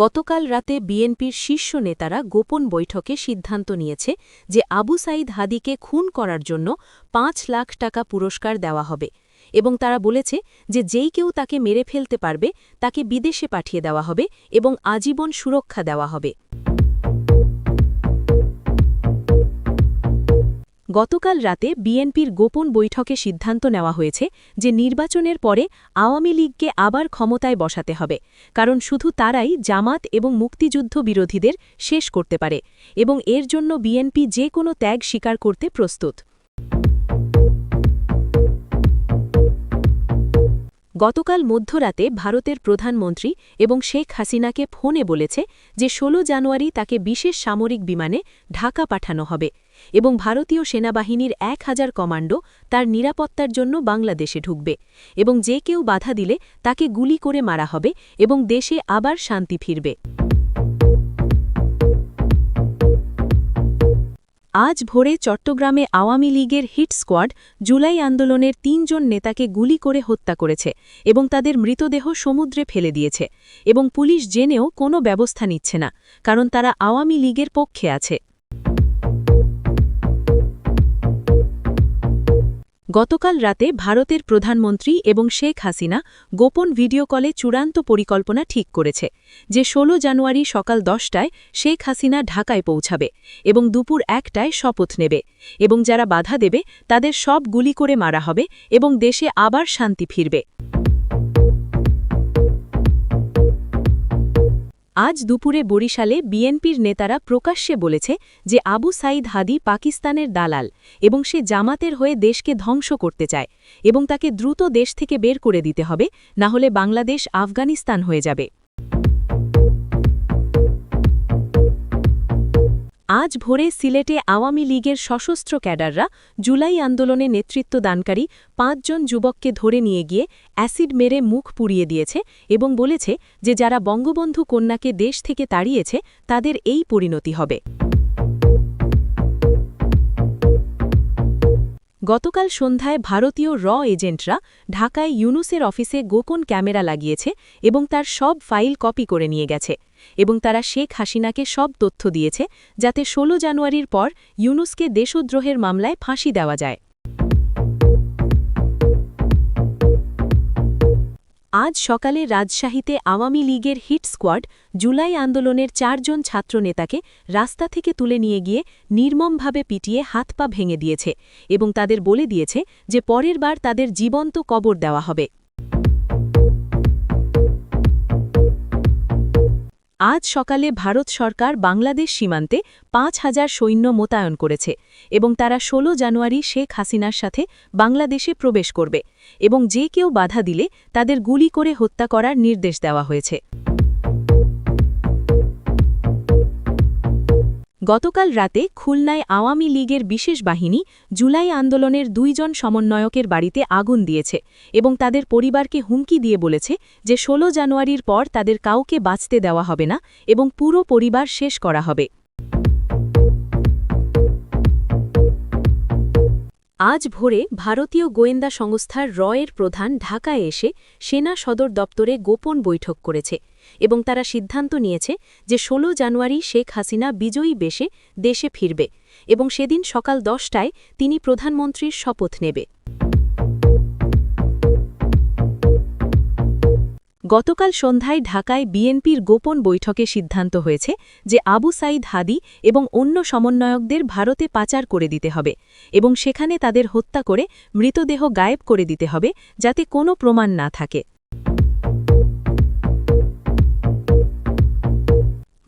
গতকাল রাতে বিএনপির শীর্ষ নেতারা গোপন বৈঠকে সিদ্ধান্ত নিয়েছে যে আবু সাইদ হাদিকে খুন করার জন্য পাঁচ লাখ টাকা পুরস্কার দেওয়া হবে এবং তারা বলেছে যে যেই কেউ তাকে মেরে ফেলতে পারবে, তাকে বিদেশে পাঠিয়ে দেওয়া হবে এবং আজীবন সুরক্ষা দেওয়া হবে। গতকাল রাতে বিএনপির গোপন বৈঠকে সিদ্ধান্ত নেওয়া হয়েছে যে নির্বাচনের পরে আওয়ামী লীগকে আবার ক্ষমতায় বসাতে হবে, কারণ শুধু তারাই জামাত এবং মুক্তিযুদ্ধ বিরোধীদের শেষ করতে পারে এবং এর জন্য বিএনপি যে কোনো ত্যাগ স্বীকার করতে প্রস্তুত। গতকাল মধ্যরাতে ভারতের প্রধানমন্ত্রী এবং শেখ হাসিনাকে ফোনে বলেছে যে ১৬ জানুয়ারি তাকে বিশেষ সামরিক বিমানে ঢাকা পাঠানো হবে। এবং ভারতীয় সেনাবাহিনীর এক হাজার কমান্ডো তার নিরাপত্তার জন্য বাংলাদেশে ঢুকবে এবং যে কেউ বাধা দিলে তাকে গুলি করে মারা হবে এবং দেশে আবার শান্তি ফিরবে। আজ ভোরে চট্টগ্রামে আওয়ামী লীগের হিট স্কোয়াড জুলাই আন্দোলনের তিনজন নেতাকে গুলি করে হত্যা করেছে এবং তাদের মৃতদেহ সমুদ্রে ফেলে দিয়েছে এবং পুলিশ জেনেও কোনো ব্যবস্থা নিচ্ছে না, কারণ তারা আওয়ামী লীগের পক্ষে আছে। গতকাল রাতে ভারতের প্রধানমন্ত্রী এবং শেখ হাসিনা গোপন ভিডিও কলে চূড়ান্ত পরিকল্পনা ঠিক করেছে, যে ১৬ জানুয়ারি সকাল দশটায় শেখ হাসিনা ঢাকায় পৌঁছাবে এবং দুপুর একটায় শপথ নেবে এবং যারা বাধা দেবে তাদের সব গুলি করে মারা হবে এবং দেশে আবার শান্তি ফিরবে। আজ দুপুরে বরিশালে বিএনপির নেতারা প্রকাশ্যে বলেছে যে আবু সাইদ হাদি পাকিস্তানের দালাল এবং সে জামাতের হয়ে দেশকে ধ্বংস করতে চায় এবং তাকে দ্রুত দেশ থেকে বের করে দিতে হবে, না হলে বাংলাদেশ আফগানিস্তান হয়ে যাবে। আজ ভোরে সিলেটে আওয়ামী লীগের সশস্ত্র ক্যাডাররা জুলাই আন্দোলনে নেতৃত্ব দানকারী পাঁচজন যুবককে ধরে নিয়ে গিয়ে অ্যাসিড মেরে মুখ পুড়িয়ে দিয়েছে এবং বলেছে যে যারা বঙ্গবন্ধু কন্যাকে দেশ থেকে তাড়িয়েছে, তাদের এই পরিণতি হবে। গতকাল সন্ধ্যায় ভারতীয় র এজেন্টরা ঢাকায় ইউনুসের অফিসে গোপন ক্যামেরা লাগিয়েছে এবং তার সব ফাইল কপি করে নিয়ে গেছে। এবং তারা শেখ হাসিনাকে সব তথ্য দিয়েছে যাতে ১৬ জানুয়ারির পর ইউনুসকে দেশদ্রোহের মামলায় ফাঁসি দেওয়া যায়। আজ সকালে রাজশাহীতে আওয়ামী লীগের হিট স্কোয়াড জুলাই আন্দোলনের চারজন ছাত্রনেতাকে রাস্তা থেকে তুলে নিয়ে গিয়ে নির্মমভাবে পিটিয়ে হাত পা ভেঙে দিয়েছে এবং তাদের বলে দিয়েছে যে পরের বার তাদের জীবন্ত কবর দেওয়া হবে। আজ সকালে ভারত সরকার বাংলাদেশ সীমান্তে পাঁচ হাজার সৈন্য মোতায়েন করেছে এবং তারা ১৬ জানুয়ারি শেখ হাসিনার সাথে বাংলাদেশে প্রবেশ করবে এবং যে কেউ বাধা দিলে তাদের গুলি করে হত্যা করার নির্দেশ দেওয়া হয়েছে। গতকাল রাতে খুলনায় আওয়ামী লীগের বিশেষ বাহিনী জুলাই আন্দোলনের দুইজন সমন্বয়কের বাড়িতে আগুন দিয়েছে এবং তাদের পরিবারকে হুমকি দিয়ে বলেছে যে ১৬ জানুয়ারির পর তাদের কাউকে বাঁচতে দেওয়া হবে না এবং পুরো পরিবার শেষ করা হবে। আজ ভোরে ভারতীয় গোয়েন্দা সংস্থার রয়ের প্রধান ঢাকায় এসে সেনা সদর দপ্তরে গোপন বৈঠক করেছে এবং তারা সিদ্ধান্ত নিয়েছে যে ১৬ জানুয়ারি শেখ হাসিনা বিজয়ী বেশে দেশে ফিরবে এবং সেদিন সকাল দশটায় তিনি প্রধানমন্ত্রীর শপথ নেবে। গতকাল সন্ধ্যায় ঢাকায় বিএনপির গোপন বৈঠকে সিদ্ধান্ত হয়েছে যে আবু সাইদ হাদি এবং অন্য সমন্বয়কদের ভারতে পাচার করে দিতে হবে এবং সেখানে তাদের হত্যা করে মৃতদেহ গায়েব করে দিতে হবে যাতে কোনো প্রমাণ না থাকে।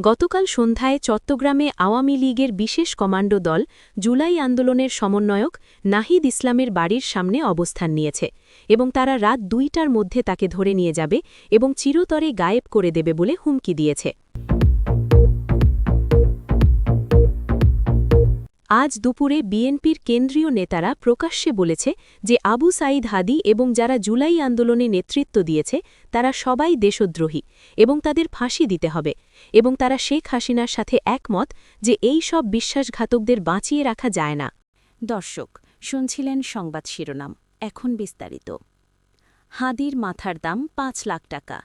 গতকাল সন্ধ্যায় চট্টগ্রামে আওয়ামী লীগের বিশেষ কমান্ডো দল জুলাই আন্দোলনের সমন্বয়ক নাহিদ ইসলামের বাড়ির সামনে অবস্থান নিয়েছে। এবং তারা রাত দুইটার মধ্যে তাকে ধরে নিয়ে যাবে এবং চিরতরে গায়েব করে দেবে বলে হুমকি দিয়েছে। আজ দুপুরে বিএনপির কেন্দ্রীয় নেতারা প্রকাশ্যে বলেছে যে আবু সাইদ হাদি এবং যারা জুলাই আন্দোলনে নেতৃত্ব দিয়েছে, তারা সবাই দেশদ্রোহী এবং তাদের ফাঁসি দিতে হবে এবং তারা শেখ হাসিনার সাথে একমত যে এই সব বিশ্বাসঘাতকদের বাঁচিয়ে রাখা যায় না। দর্শক, শুনছিলেন সংবাদ শিরোনাম। এখন বিস্তারিত। হাদির মাথার দাম পাঁচ লাখ টাকা।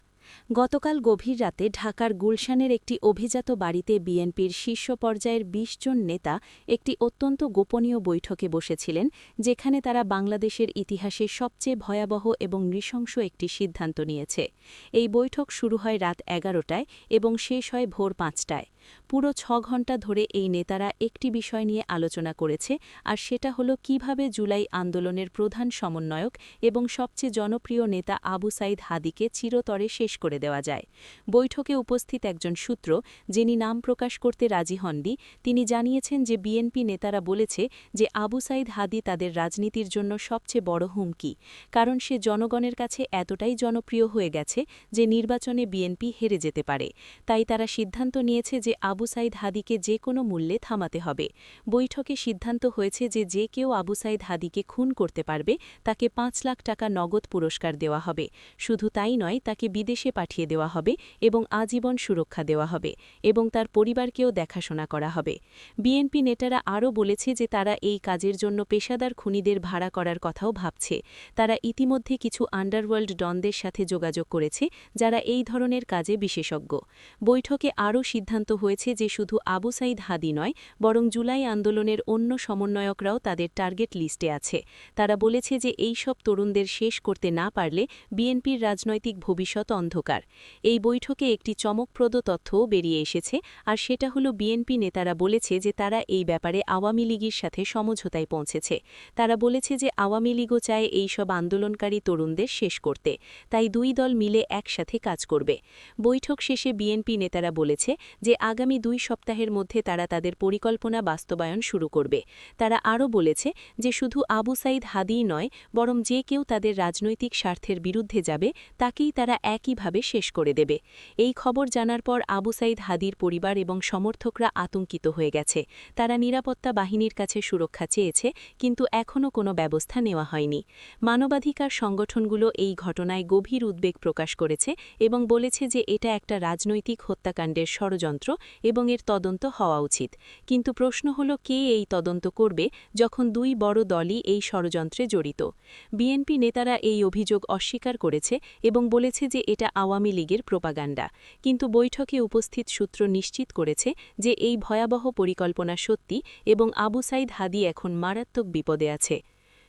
গতকাল গভীর রাতে ঢাকার গুলশানের একটি অভিজাত বাড়িতে বিএনপির শীর্ষ পর্যায়ের ২০ জন নেতা একটি অত্যন্ত গোপনীয় বৈঠকে বসেছিলেন, যেখানে তারা বাংলাদেশের ইতিহাসে সবচেয়ে ভয়াবহ এবং নৃশংস একটি সিদ্ধান্ত নিয়েছে। এই বৈঠক শুরু হয় রাত এগারোটায় এবং শেষ হয় ভোর পাঁচটায়। পুরো ছ ঘণ্টা ধরে এই নেতারা একটি বিষয় নিয়ে আলোচনা করেছে, আর সেটা হলো কীভাবে জুলাই আন্দোলনের প্রধান সমন্বয়ক এবং সবচেয়ে জনপ্রিয় নেতা আবু সাইদ হাদিকে চিরতরে শেষ করে দেওয়া যায়। বৈঠকে উপস্থিত একজন সূত্র, যিনি নাম প্রকাশ করতে রাজি হননি, তিনি জানিয়েছেন যে বিএনপি নেতারা বলেছে যে আবু সাইদ হাদি তাদের রাজনীতির জন্য সবচেয়ে বড় হুমকি, কারণ সে জনগণের কাছে এতটাই জনপ্রিয় হয়ে গেছে যে নির্বাচনে বিএনপি হেরে যেতে পারে। তাই তারা সিদ্ধান্ত নিয়েছে যে আবু সাইদ হাদিকে যে কোনো মূল্যে থামাতে হবে। বৈঠকে সিদ্ধান্ত হয়েছে যে যে কেউ আবু সাইদ হাদিকে খুন করতে পারবে, তাকে পাঁচ লাখ টাকা নগদ পুরস্কার দেওয়া হবে। শুধু তাই নয়, তাকে বিদেশে পাঠিয়ে দেওয়া হবে এবং আজীবন সুরক্ষা দেওয়া হবে এবং তার পরিবারকেও দেখাশোনা করা হবে। বিএনপি নেতারা আরও বলেছে যে তারা এই কাজের জন্য পেশাদার খুনিদের ভাড়া করার কথাও ভাবছে। তারা ইতিমধ্যে কিছু আন্ডারওয়ার্ল্ড ডনদের সাথে যোগাযোগ করেছে, যারা এই ধরনের কাজে বিশেষজ্ঞ। বৈঠকে আরও সিদ্ধান্ত হয়েছে যে শুধু আবু সাইদ হাদি নয়, বরং জুলাই আন্দোলনের অন্য সমন্বয়করাও তাদের টার্গেট লিস্টে আছে। তারা বলেছে যে এই সব তরুণদের শেষ করতে না পারলে বিএনপির রাজনৈতিক ভবিষ্যৎ অন্ধকার। এই বৈঠকে একটি চমকপ্রদ তথ্যও বেরিয়ে এসেছে, আর সেটা হলো বিএনপি নেতারা বলেছে যে তারা এই ব্যাপারে আওয়ামী লীগের সাথে সমঝোতায় পৌঁছেছে। তারা বলেছে যে আওয়ামী লীগও চায় এই সব আন্দোলনকারী তরুণদের শেষ করতে। তাই দুই দল মিলে একসাথে কাজ করবে। বৈঠক শেষে বিএনপি নেতারা বলেছে যে আগামী দুই সপ্তাহের মধ্যে তারা তাদের পরিকল্পনা বাস্তবায়ন শুরু করবে। তারা আরও বলেছে যে শুধু আবু সাইদ হাদিই নয়, বরং যে কেউ তাদের রাজনৈতিক স্বার্থের বিরুদ্ধে যাবে, তাকেই তারা একইভাবে শেষ করে দেবে। এই খবর জানার পর আবু সাইদ হাদির পরিবার এবং সমর্থকরা আতঙ্কিত হয়ে গেছে। তারা নিরাপত্তা বাহিনীর কাছে সুরক্ষা চেয়েছে, কিন্তু এখনও কোনো ব্যবস্থা নেওয়া হয়নি। মানবাধিকার সংগঠনগুলো এই ঘটনায় গভীর উদ্বেগ প্রকাশ করেছে এবং বলেছে যে এটা একটা রাজনৈতিক হত্যাকাণ্ডের ষড়যন্ত্র এবং এর তদন্ত হওয়া উচিত। কিন্তু প্রশ্ন হল, কে এই তদন্ত করবে যখন দুই বড় দলই এই ষড়যন্ত্রে জড়িত? বিএনপি নেতারা এই অভিযোগ অস্বীকার করেছে এবং বলেছে যে এটা আওয়ামী লীগের প্রোপাগান্ডা। কিন্তু বৈঠকে উপস্থিত সূত্র নিশ্চিত করেছে যে এই ভয়াবহ পরিকল্পনা সত্যি এবং আবু সাইদ হাদি এখন মারাত্মক বিপদে আছে।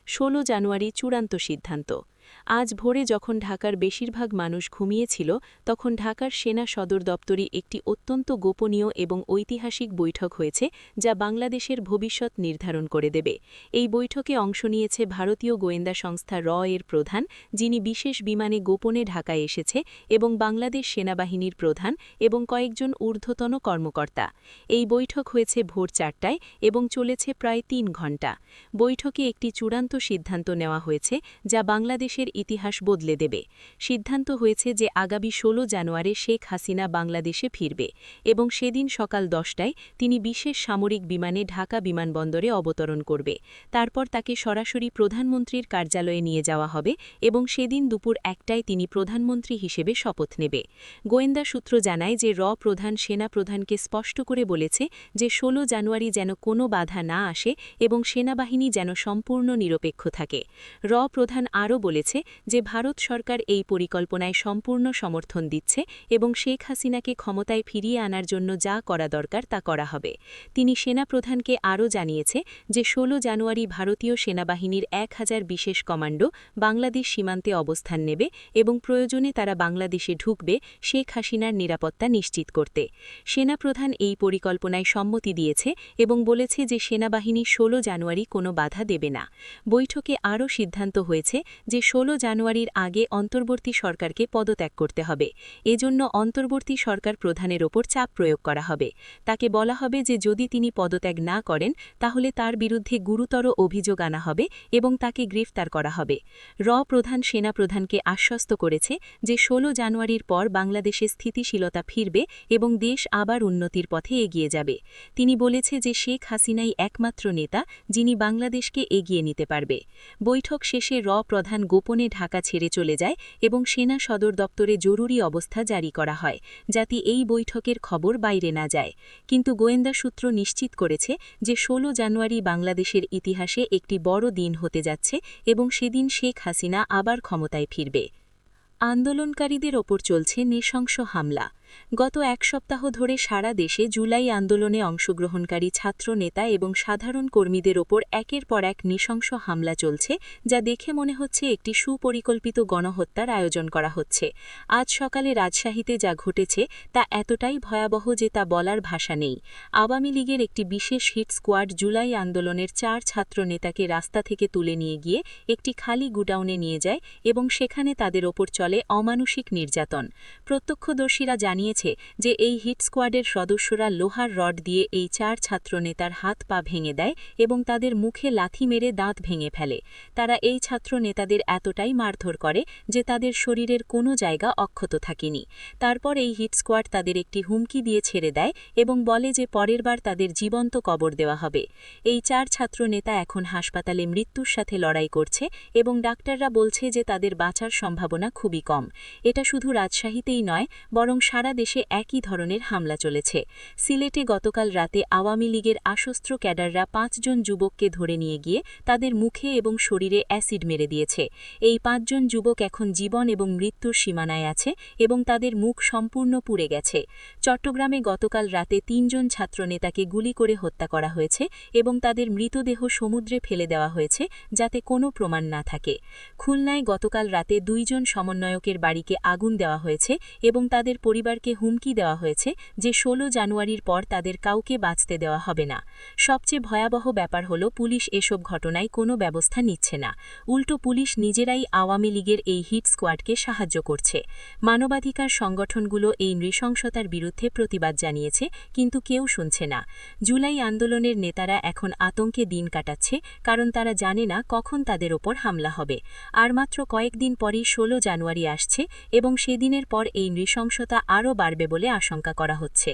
১৬ জানুয়ারি চূড়ান্ত সিদ্ধান্ত। আজ ভোরে যখন ঢাকার বেশিরভাগ মানুষ ঘুমিয়েছিল, তখন ঢাকার সেনা সদর দপ্তরে একটি অত্যন্ত গোপনীয় এবং ঐতিহাসিক বৈঠক হয়েছে, যা বাংলাদেশের ভবিষ্যৎ নির্ধারণ করে দেবে। এই বৈঠকে অংশ নিয়েছে ভারতীয় গোয়েন্দা সংস্থা র এর প্রধান, যিনি বিশেষ বিমানে গোপনে ঢাকায় এসেছে, এবং বাংলাদেশ সেনাবাহিনীর প্রধান এবং কয়েকজন ঊর্ধ্বতন কর্মকর্তা। এই বৈঠক হয়েছে ভোর চারটায় এবং চলেছে প্রায় তিন ঘণ্টা। বৈঠকে একটি চূড়ান্ত সিদ্ধান্ত নেওয়া হয়েছে, যা বাংলাদেশ বাংলাদেশের ইতিহাস বদলে দেবে। সিদ্ধান্ত হয়েছে যে আগামী ১৬ জানুয়ারি শেখ হাসিনা বাংলাদেশে ফিরবে এবং সেদিন সকাল দশটায় তিনি বিশেষ সামরিক বিমানে ঢাকা বিমানবন্দরে অবতরণ করবে। তারপর তাকে সরাসরি প্রধানমন্ত্রীর কার্যালয়ে নিয়ে যাওয়া হবে এবং সেদিন দুপুর একটায় তিনি প্রধানমন্ত্রী হিসেবে শপথ নেবে। গোয়েন্দা সূত্র জানায় যে র প্রধান সেনা প্রধানকে স্পষ্ট করে বলেছে যে ১৬ জানুয়ারি যেন কোনো বাধা না আসে এবং সেনাবাহিনী যেন সম্পূর্ণ নিরপেক্ষ থাকে। র প্রধান আরও বলেছে বলেছে যে ভারত সরকার এই পরিকল্পনায় সম্পূর্ণ সমর্থন দিচ্ছে এবং শেখ হাসিনাকে ক্ষমতায় ফিরিয়ে আনার জন্য যা করা দরকার তা করা হবে। তিনি সেনাপ্রধানকে আরও জানিয়েছে যে ১৬ জানুয়ারি ভারতীয় সেনাবাহিনীর এক হাজার বিশেষ কমান্ডো বাংলাদেশ সীমান্তে অবস্থান নেবে এবং প্রয়োজনে তারা বাংলাদেশে ঢুকবে শেখ হাসিনার নিরাপত্তা নিশ্চিত করতে। সেনাপ্রধান এই পরিকল্পনায় সম্মতি দিয়েছে এবং বলেছে যে সেনাবাহিনী ১৬ জানুয়ারি কোনো বাধা দেবে না। বৈঠকে আরও সিদ্ধান্ত হয়েছে যে ১৬ জানুয়ারির আগে অন্তর্বর্তী সরকারকে পদত্যাগ করতে হবে। এজন্য অন্তর্বর্তী সরকার প্রধানের ওপর চাপ প্রয়োগ করা হবে। তাকে বলা হবে যে, যদি তিনি পদত্যাগ না করেন, তাহলে তার বিরুদ্ধে গুরুতর অভিযোগ আনা হবে এবং তাকে গ্রেফতার করা হবে। র প্রধান সেনা প্রধানকে আশ্বস্ত করেছে যে ১৬ জানুয়ারির পর বাংলাদেশে স্থিতিশীলতা ফিরবে এবং দেশ আবার উন্নতির পথে এগিয়ে যাবে। তিনি বলেছে যে, শেখ হাসিনাই একমাত্র নেতা যিনি বাংলাদেশকে এগিয়ে নিতে পারবে। বৈঠক শেষে র প্রধান গোপনে ঢাকা ছেড়ে চলে যায় এবং সেনা সদর দপ্তরে জরুরি অবস্থা জারি করা হয়, যাতে এই বৈঠকের খবর বাইরে না যায়। কিন্তু গোয়েন্দা সূত্র নিশ্চিত করেছে যে ১৬ জানুয়ারি বাংলাদেশের ইতিহাসে একটি বড় দিন হতে যাচ্ছে এবং সেদিন শেখ হাসিনা আবার ক্ষমতায় ফিরবে। আন্দোলনকারীদের ওপর চলছে নৃশংস হামলা। গত এক সপ্তাহ ধরে সারা দেশে জুলাই আন্দোলনে অংশগ্রহণকারী ছাত্র নেতা এবং সাধারণ কর্মীদের ওপর একের পর এক নৃশংস হামলা চলছে, যা দেখে মনে হচ্ছে একটি সুপরিকল্পিত গণহত্যার আয়োজন করা হচ্ছে। আজ সকালে রাজশাহীতে যা ঘটেছে, তা এতটাই ভয়াবহ যে তা বলার ভাষা নেই। আওয়ামী লীগের একটি বিশেষ হিট স্কোয়াড জুলাই আন্দোলনের চার ছাত্র নেতাকে রাস্তা থেকে তুলে নিয়ে গিয়ে একটি খালি গুডাউনে নিয়ে যায় এবং সেখানে তাদের ওপর চলে অমানুষিক নির্যাতন। প্রত্যক্ষদর্শীরা জানিয়েছে যে এই হিট স্কোয়াডের সদস্যরা লোহার রড দিয়ে এই চার ছাত্রনেতার হাত পা ভেঙে দেয় এবং তাদের মুখে লাথি মেরে দাঁত ভেঙে ফেলে। তারা এই ছাত্র নেতাদের এতটাই মারধর করে যে তাদের শরীরের কোনো জায়গা অক্ষত থাকেনি। তারপর এই হিট স্কোয়াড তাদের একটি হুমকি দিয়ে ছেড়ে দেয় এবং বলে যে পরের বার তাদের জীবন্ত কবর দেওয়া হবে। এই চার ছাত্র নেতা এখন হাসপাতালে মৃত্যুর সাথে লড়াই করছে এবং ডাক্তাররা বলছে যে তাদের বাঁচার সম্ভাবনা খুবই কম। এটা শুধু রাজশাহীতেই নয়, বরং সারা দেশে একই ধরনের হামলা চলেছে। সিলেটে গতকাল রাতে আওয়ামী লীগের আশস্ত্র ক্যাডাররা পাঁচজন যুবককে ধরে নিয়ে গিয়ে তাদের মুখে এবং শরীরে অ্যাসিড মেরে দিয়েছে। এই পাঁচজন যুবক এখন জীবন এবং মৃত্যুর সীমানায় আছে এবং তাদের মুখ সম্পূর্ণ পুড়ে গেছে। চট্টগ্রামে গতকাল রাতে তিনজন ছাত্রনেতাকে গুলি করে হত্যা করা হয়েছে এবং তাদের মৃতদেহ সমুদ্রে ফেলে দেওয়া হয়েছে যাতে কোনো প্রমাণ না থাকে। খুলনায় গতকাল রাতে দুইজন সমন্বয়কের বাড়িকে আগুন দেওয়া হয়েছে এবং তাদের পরিবারকে হুমকি দেওয়া হয়েছে যে ১৬ জানুয়ারির পর তাদের কাউকে বাঁচতে দেওয়া হবে না। সবচেয়ে ভয়াবহ ব্যাপার হল, পুলিশ এসব ঘটনায় কোনো ব্যবস্থা নিচ্ছে না। উল্টো পুলিশ নিজেরাই আওয়ামী লীগের এই হিট স্কোয়াডকে সাহায্য করছে। মানবাধিকার সংগঠনগুলো এই নৃশংসতার বিরুদ্ধে প্রতিবাদ জানিয়েছে, কিন্তু কেউ শুনছে না। জুলাই আন্দোলনের নেতারা এখন আতঙ্কে দিন কাটাচ্ছে, কারণ তারা জানে না কখন তাদের ওপর হামলা হবে। আর মাত্র কয়েকদিন পরই ১৬ জানুয়ারি আসছে এবং সেদিনের পর এই নৃশংসতা আরও বাড়বে বলে আশঙ্কা করা হচ্ছে।